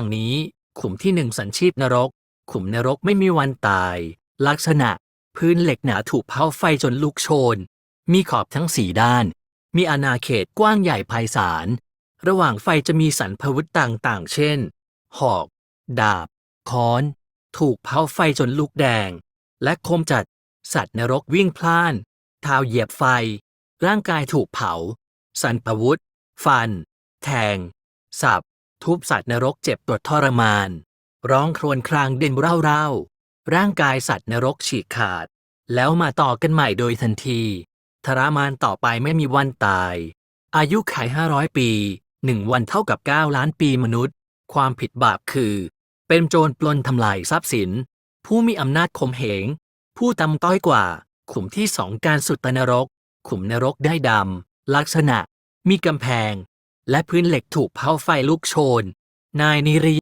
ังนี้ขุมที่หนึ่งสัญชีพนรก ขุมนรกไม่มีวันตาย ลักษณะ พื้นเหล็กหนาถูกเผาไฟจนลุกโชน มีขอบทั้งสี่ด้าน มีอาณาเขตกว้างใหญ่ไพศาล ระหว่างไฟจะมีสรรพวุธต่างๆ เช่น หอก ดาบ ค้อน ถูกเผาไฟจนลุกแดง และคมจัด สัตว์นรกวิ่งพล่านเท้าเหยียบไฟ ร่างกายถูกเผา สันปวุธ ฟัน แทง สับ ทุบสัตว์นรกเจ็บปวดทรมาน ร้องครวญครางเด่นเร่าๆ ร่างกายสัตว์นรกฉีกขาด แล้วมาต่อกันใหม่โดยทันทีทรมานต่อไปไม่มีวันตาย อายุไข500ปีหนึ่งวันเท่ากับ 9 ล้านปีมนุษย์ ความผิดบาปคือ เป็นโจรปล้นทำลายทรัพย์สิน ผู้มีอำนาจข่มเหง ผู้ตำต้อยกว่า ขุมที่สองการสุดตนรก ขุมนรกได้ดำลักษณะ มีกำแพง และพื้นเหล็กถูกเผาไฟลุกโชน นายนิริ